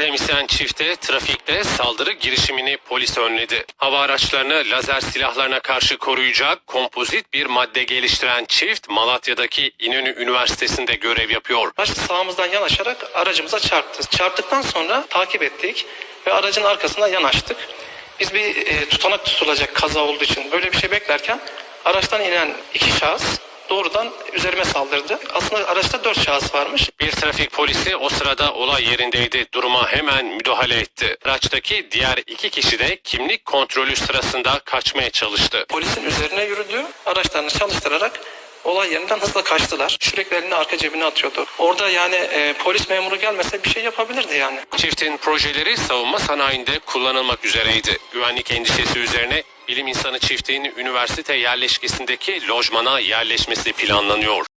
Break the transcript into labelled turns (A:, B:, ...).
A: Akademisyen çifte trafikte saldırı girişimini polis önledi. Hava araçlarını lazer silahlarına karşı koruyacak kompozit bir madde geliştiren çift Malatya'daki İnönü Üniversitesi'nde görev yapıyor.
B: Araç sağımızdan yanaşarak aracımıza çarptı. Çarptıktan sonra takip ettik ve aracın arkasına yanaştık. Biz bir e, tutanak tutulacak kaza olduğu için böyle bir şey beklerken araçtan inen iki şahıs doğrudan üzerime saldırdı. Aslında araçta dört şahıs varmış.
A: Bir trafik polisi o sırada olay yerindeydi. Duruma hemen müdahale etti. Araçtaki diğer iki kişi de kimlik kontrolü sırasında kaçmaya çalıştı.
B: Polisin üzerine yürüdü. Araçlarını çalıştırarak olay yerinden hızla kaçtılar. Sürekli elini arka cebine atıyordu. Orada yani e, polis memuru gelmese bir şey yapabilirdi yani.
A: Çiftin projeleri savunma sanayinde kullanılmak üzereydi. Güvenlik endişesi üzerine bilim insanı çiftin üniversite yerleşkesindeki lojmana yerleşmesi planlanıyor.